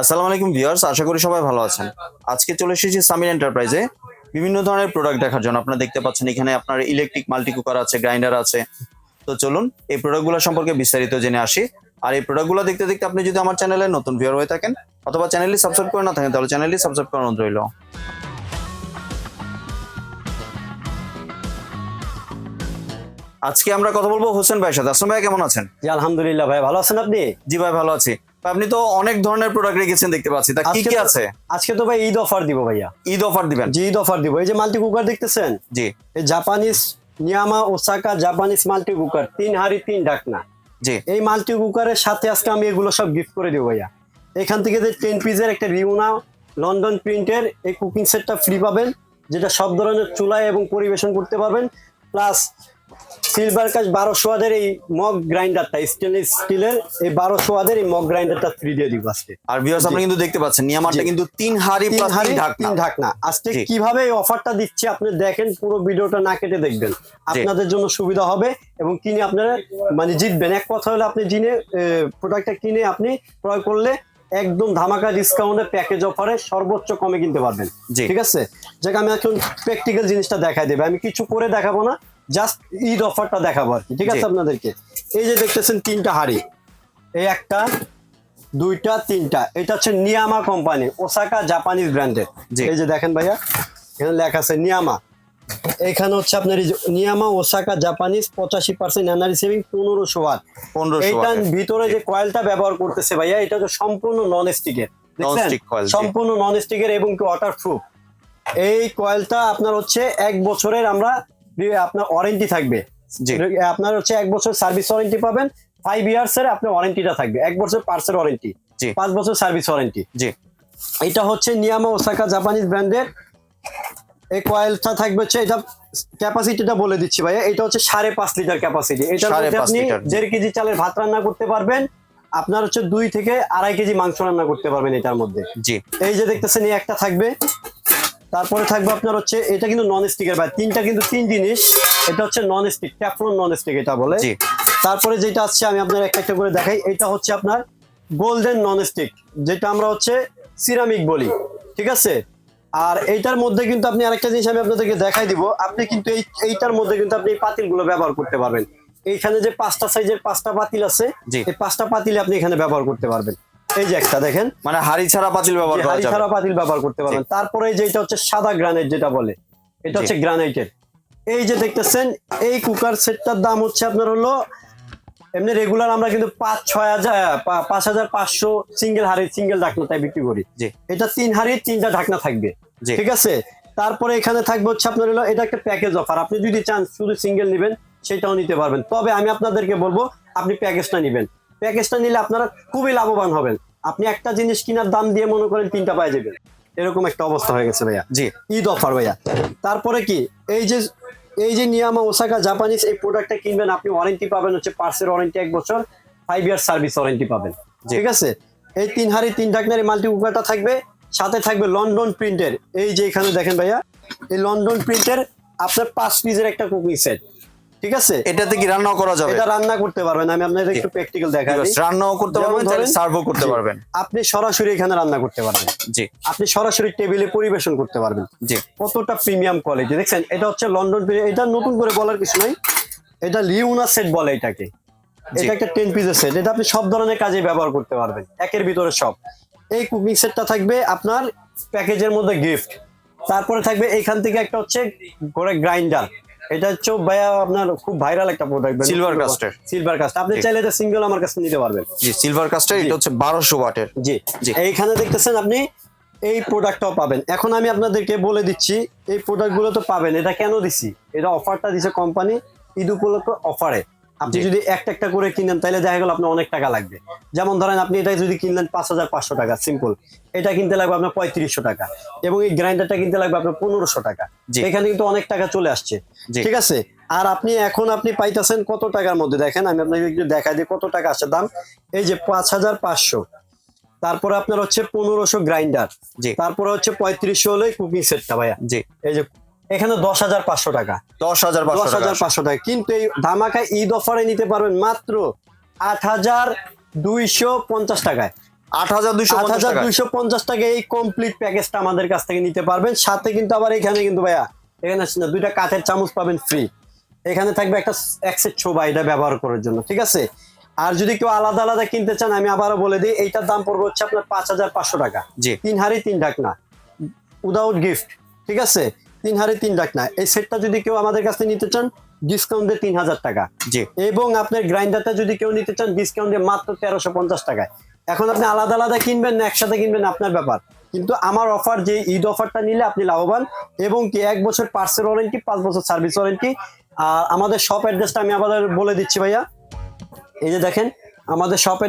আসসালামু আলাইকুম ভিউয়ার্স আশা করি সবাই ভালো আছেন। আজকে চলে এসেছি সামিন এন্টারপ্রাইজে বিভিন্ন ধরনের প্রোডাক্ট দেখার জন্য আপনারা দেখতে পাচ্ছেন এখানে আপনার ইলেকট্রিক মাল্টি কুকার আছে গ্রাইন্ডার আছে। তো চলুন এই প্রোডাক্টগুলো সম্পর্কে বিস্তারিত জেনে আসি। আর এই প্রোডাক্টগুলো দেখতে দেখতে আপনি যদি আমার চ্যানেলে নতুন ভিউয়ার হয়ে থাকেন অথবা চ্যানেলটি সাবস্ক্রাইব করে না থাকেন তাহলে চ্যানেলটি সাবস্ক্রাইব করানো রইল। আজকে আমরা কথা বলব হোসেন ভাইয়ের সাথে। আসলাম ভাই কেমন আছেন? জি আলহামদুলিল্লাহ ভাই ভালো আছেন আপনি? জি ভাই ভালো আছি। আপনি তো অনেক ধরনের প্রোডাক্ট রেখেছেন দেখতে পাচ্ছি। তা কি কি আছে? আজকে তো ভাই ঈদ অফার দিব ভাইয়া। ঈদ অফার দিবেন? জি ঈদ অফার দিব। এই যে মাল্টি কুকার দেখতেছেন? জি। এই Japanese নিয়ামা Osaka Japanese multi cooker তিন হাড়ি তিন ঢাকনা। জি। এই মাল্টি কুকারের সাথে আজকে আমি এগুলো সব গিফট করে দেবো ভাইয়া। এখান থেকে যে টেন পিসের একটা রিউনা লন্ডন প্রিন্টের এই কুকিং সেটটা ফ্রি পাবেন যেটা সব ধরনের চুলায় এবং পরিবেশন করতে পারবেন। প্লাস সিলভার কাজ বারো সোয়াদের এই মগ গ্রাইন্ডারটা স্টেনলেস স্টিলের এই বারো সোয়াদের এই মগ গ্রাইন্ডারটা ফ্রি দিয়ে দিব আজকে। আর ভিউয়ার্স আপনি কিন্তু দেখতে পাচ্ছেন নিয়ামারটা কিন্তু তিন হাড়ি তিন হাড়ি তিন ঢাকনা। ঢাকনা। আজকে কীভাবে এই অফারটা দিচ্ছে আপনি দেখেন পুরো ভিডিওটা না কেটে দেখবেন। আপনাদের জন্য সুবিধা হবে এবং কিনে আপনারা মানে জিতবেন। এক কথা হলো আপনি জিনে প্রোডাক্টটা কিনে আপনি ক্রয় করলে একদম ধামাকা ডিসকাউন্টে প্যাকেজ অফারে সর্বোচ্চ কমে কিনতে পারবেন। ঠিক আছে? যাকে আমি এখন প্র্যাকটিক্যাল জিনিসটা দেখাই দেবে। আমি কিছু করে দেখাবো না। জাস্ট ঈদ অফারটা দেখাবো আর কি ঠিক আছে আপনাদেরকে? এই যে দেখতেছেন তিনটা হাড়ি এই একটা দুইটা তিনটা। এটা হচ্ছে নিয়ামা কোম্পানি ওসাকা জাপানিজ ব্র্যান্ডের এই যে দেখেন ভাইয়া এখানে লেখা আছে নিয়ামা এখানে হচ্ছে আপনার নিয়ামা ওসাকা জাপানিজ পঁচাশি পার্সেন্ট এনার্জি সেভিং পনেরোশো ওয়াট। এইটার ভিতরে যে কয়েলটা ব্যবহার করতেছে ভাইয়া এটা হচ্ছে সম্পূর্ণ নন স্টিকের। সম্পূর্ণ নন স্টিকের এবং কি ওয়াটার প্রুফ এই কয়েলটা আপনার হচ্ছে এক বছরের আমরা আপনার ওয়ারেন্টি থাকবে। আপনার হচ্ছে এক বছর সার্ভিস ওয়ারেন্টি পাবেন ফাইভ ইয়ার্স এর আপনার ওয়ারেন্টিটা থাকবে। এক বছর পার্সের ওয়ারেন্টি পাঁচ বছর সার্ভিস ওয়ারেন্টি জি। এটা হচ্ছে নিয়ামা ওসাকা জাপানিজ ব্র্যান্ডের এই কয়েলটা থাকবে হচ্ছে এটা ক্যাপাসিটিটা বলে দিচ্ছি ভাইয়া এটা হচ্ছে সাড়ে পাঁচ লিটার ক্যাপাসিটি সাড়ে আপনি দেড় কেজি চালের ভাত রান্না করতে পারবেন আপনার হচ্ছে দুই থেকে আড়াই কেজি মাংস রান্না করতে পারবেন এটার মধ্যে। জি। এই যে দেখতেছেন এই একটা থাকবে। তারপরে থাকবে আপনার হচ্ছে এটা কিন্তু নন স্টিকের ভাই। তিনটা কিন্তু তিন জিনিস। এটা হচ্ছে non stick Teflon non stick এটা বলে। জি। তারপরে যেটা আসছে আমি আপনার একটা একটা করে দেখাই। এটা হচ্ছে আপনার গোল্ডেন নন স্টিক যেটা আমরা হচ্ছে সিরামিক বলি। ঠিক আছে? আর এইটার মধ্যে কিন্তু আপনি আরেকটা জিনিস আমি আপনাদেরকে দেখাই দিব। আপনি কিন্তু এই এইটার মধ্যে কিন্তু আপনি এই পাতিলগুলো ব্যবহার করতে পারবেন। এইখানে যে পাঁচটা সাইজের পাঁচটা পাতিল আছে। এই পাঁচটা পাতিল আপনি এখানে ব্যবহার করতে পারবেন। এই যে একটা দেখেন। মানে হাড়ি ছাড়া পাতিল ব্যবহার করা হাড়ি ছাড়া পাতিল ব্যবহার করতে পারবেন। তারপরে হচ্ছে সাদা গ্রানাইট যেটা বলে এটা হচ্ছে গ্রানাইটের এই যে দেখতেছেন এই কুকার সেটটার দাম হচ্ছে আপনার হলো এমনি রেগুলার আমরা কিন্তু পাঁচ ছয় হাজার পাঁচ হাজার পাঁচশো সিঙ্গেল হাড়ি সিঙ্গেল ঢাকনা তাই বিক্রি করি। এটা তিন হাড়ির তিনটা ঢাকনা থাকবে। ঠিক আছে? তারপরে এখানে থাকবে হচ্ছে আপনার হলো এটা একটা প্যাকেজ অফার আপনি যদি চান শুধু সিঙ্গেল নেবেন সেটাও নিতে পারবেন। তবে আমি আপনাদেরকে বলব আপনি প্যাকেজটা নেবেন। প্যাকেজটা নিলে আপনারা খুবই লাভবান হবেন। আপনি একটা জিনিস কেনার দাম দিয়ে মনে করেন তিনটা পাই যাবেন। এরকম একটা অবস্থা হয়ে গেছে ভাইয়া। জি ঈদ অফার ভাইয়া। তারপরে কি? এই যে এই যে নিয়ামা ওসাকা জাপানিজ এই প্রোডাক্টটা কিনবেন আপনি ওয়ারেন্টি পাবেন হচ্ছে পার্সের ওয়ারেন্টি এক বছর ফাইভ ইয়ার সার্ভিস ওয়ারেন্টি পাবেন। ঠিক আছে? এই তিন হাড়ি তিন ঢাকনার মাল্টি কুকারটা থাকবে। সাথে থাকবে লন্ডন প্রিন্টের এই যে এখানে দেখেন ভাইয়া এই লন্ডন প্রিন্টের আপনার পাঁচ পিসের একটা কুকিং সেট ঠিক আছে? এটাতে কি রান্নাও করা যাবে? এটা রান্না করতে পারবেন। আমি আপনাদের একটু প্র্যাকটিক্যাল দেখাই। রান্নাও করতে পারবেন ধরেন- সার্ভও করতে পারবেন। আপনি সরাসরি এখানে রান্না করতে পারবেন। জি। আপনি সরাসরি টেবিলে পরিবেশন করতে পারবেন। জি। কতটা প্রিমিয়াম কোয়ালিটি দেখছেন এটা হচ্ছে লন্ডন এটা নতুন করে বলার কিছু নাই। এটা লিউনা সেট বলে এটাকে। এটা একটা টেন পিসের সেট এটা আপনি সব ধরনের কাজে ব্যবহার করতে পারবেন। একের ভিতরে সব। এই কুকিং সেটটা থাকবে আপনার প্যাকেজের মধ্যে গিফট তারপরে থাকবে এইখান থেকে একটা হচ্ছে করে গ্রাইন্ডার এটা হচ্ছে ভাইয়া আপনার খুব ভাইরাল একটা প্রোডাক্ট সিলভার কাস্টের সিলভার কাস্ট আপনি চাইলে এটা সিঙ্গেল আমার কাছে নিতে পারবেন। জি সিলভার কাস্টার এটা হচ্ছে বারোশো ওয়াটের। জি। জি। এইখানে দেখতেছেন আপনি এই প্রোডাক্টটাও পাবেন। এখন আমি আপনাদেরকে বলে দিচ্ছি এই প্রোডাক্টগুলো তো পাবেন। এটা কেন দিছি? এটা অফারটা দিছে কোম্পানি ঈদ উপলক্ষে অফারে আপনি যদি একটা একটা করে কিনেন তাহলে দেখা গেল আপনার অনেক টাকা লাগবে। যেমন ধরেন আপনি এটা যদি কিনলেন পাঁচ হাজার পাঁচশো টাকা সিম্পল এটা কিনতে লাগবে আপনার পঁয়ত্রিশশো টাকা এবং এই গ্রাইন্ডারটা কিনতে লাগবে আপনার পনেরোশো টাকা। এখানে কিন্তু অনেক টাকা চলে আসছে। ঠিক আছে? আর আপনি এখন আপনি পাইতেছেন কত টাকার মধ্যে? দেখেন আমি আপনাকে একটু দেখাই দিই কত টাকা আসছে দাম। এই যে পাঁচ হাজার পাঁচশো। তারপরে আপনার হচ্ছে পনেরোশো গ্রাইন্ডার। তারপরে হচ্ছে পঁয়ত্রিশশো হলে কুকিং সেটটা ভাইয়া। জি। এই যে এখানে দশ হাজার পাঁচশো টাকা। দশ হাজার দশ হাজার পাঁচশো টাকা। কিন্তু এই ধামাকা ঈদ অফারে নিতে পারবেন মাত্র আট হাজার দুইশো পঞ্চাশ টাকায়। আট হাজার দুইশো আট হাজার দুইশো পঞ্চাশ টাকা এই কমপ্লিট প্যাকেজটা আমাদের কাছ থেকে নিতে পারবেন। সাথে কিন্তু আবার এখানে কিন্তু ভাইয়া এখানে না, দুইটা কাঠের চামচ পাবেন ফ্রি এখানে থাকবে একটা এক সেট ছোবা এটা ব্যবহার করার জন্য ঠিক আছে? আর যদি কেউ আলাদা আলাদা কিনতে চান আমি আবারও বলে দিই এইটার দাম পড়বে হচ্ছে আপনার পাঁচ হাজার পাঁচশো টাকা। জি। তিন হাড়ি তিন ঢাকনা। উইদাউট গিফট ঠিক আছে? তিন হাড়ি তিন ঢাকনা এই সেটটা যদি কেউ আমাদের কাছ নিতে চান ডিসকাউন্ট তিন হাজার টাকা। জি। এবং আপনার গ্রাইন্ডারটা যদি কেউ নিতে চান ডিসকাউন্ট মাত্র তেরোশো পঞ্চাশ টাকায়। এখন আপনি আলাদা আলাদা কিনবেন না একসাথে কিনবেন আপনার ব্যাপার। কিন্তু আমার অফার যে ঈদ অফারটা নিলে আপনি লাভবান এবং কি এক বছর পার্সেল ওয়ারেন্টি পাঁচ বছর সার্ভিস ওয়ারেন্টি আর আমাদের শপ অ্যাড্রেসটা আমি আবার বলে দিচ্ছি ভাইয়া। এই যে দেখেন আমাদের শপ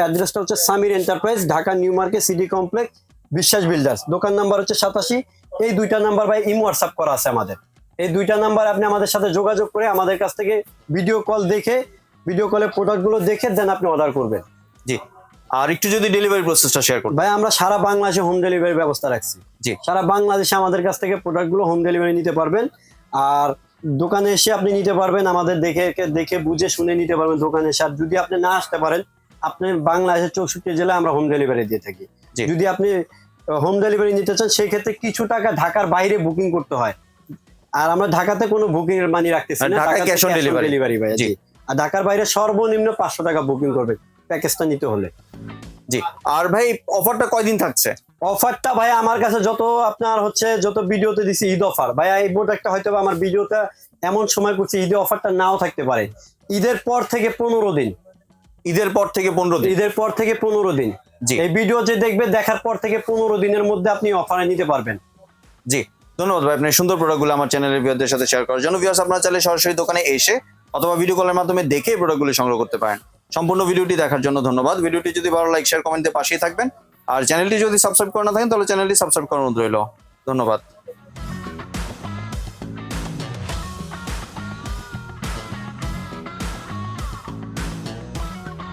অ্যাড্রেসটা হচ্ছে Samir enterprise Dhaka new market city complex Biswas builders. দোকান নাম্বার হচ্ছে সাতাশি এই দুইটা নাম্বার ভাই ইমো হোয়াটসঅ্যাপ করা আছে আমাদের। এই দুইটা নাম্বার আপনি আমাদের সাথে যোগাযোগ করে আমাদের কাছ থেকে ভিডিও কল দেখে ভিডিও কলে প্রোডাক্টগুলো দেখে দেন আপনি অর্ডার করবেন। জি। আর একটু যদি ডেলিভারি প্রসেসটা শেয়ার করুন ভাই আমরা সারা বাংলাদেশে হোম ডেলিভারি ব্যবস্থা রাখছি। জি। সারা বাংলাদেশে আমাদের কাছ থেকে প্রোডাক্টগুলো হোম ডেলিভারি নিতে পারবেন। আর দোকানে এসে আপনি নিতে পারবেন আমাদের দেখে দেখে বুঝে শুনে নিতে পারবেন দোকানে এসে। আর যদি আপনি না আসতে পারেন আপনি বাংলাদেশের চৌষট্টি জেলায় আমরা হোম ডেলিভারি দিয়ে থাকি। যদি আপনি হোম ডেলিভারি নিতে চান সেই ক্ষেত্রে কিছু টাকা ঢাকার বাইরে বুকিং করতে হয়। আর আমরা ঢাকাতে কোনো বুকিং এর মানি রাখতেছি না cash on delivery। ডেলিভারি ভাই জি। জি। আর ঢাকার বাইরে সর্বনিম্ন পাঁচশো টাকা বুকিং করবে প্যাকেজটা নিতে হলে। জি। আর ভাই অফারটা কয়দিন থাকছে? অফারটা ভাই আমার কাছে যত আপনার হচ্ছে যত ভিডিওতে দিছি ঈদ অফার ভাই এই প্রোডাক্টটা হয়তো আমার ভিডিওটা এমন সময় করছি ঈদে অফারটা নাও থাকতে পারে। ঈদের পর থেকে পনেরো দিন। ঈদের পর থেকে পনেরো দিন। ঈদের পর থেকে পনেরো দিন। জি। এই ভিডিও যে দেখবে দেখার পর থেকে পনেরো দিনের মধ্যে আপনি অফারে নিতে পারবেন। জি। ধন্যবাদ ভাই আপনার সুন্দর প্রোডাক্টগুলো আমার চ্যানেলের ভিউয়ারদের সাথে শেয়ার করার জন্য। ভিউয়ার্স আপনারা চাইলে সরাসরি দোকানে এসে অথবা ভিডিও কলের মাধ্যমে দেখে প্রোডাক্টগুলো সংগ্রহ করতে পারেন। সম্পূর্ণ ভিডিওটি দেখার জন্য ধন্যবাদ। ভিডিওটি যদি ভালো লাইক শেয়ার কমেন্টে পাশেই থাকবেন। আর চ্যানেলটি যদি সাবস্ক্রাইব করে না থাকেন তাহলে চ্যানেলটি সাবস্ক্রাইব করার অনুরোধ রইল। ধন্যবাদ।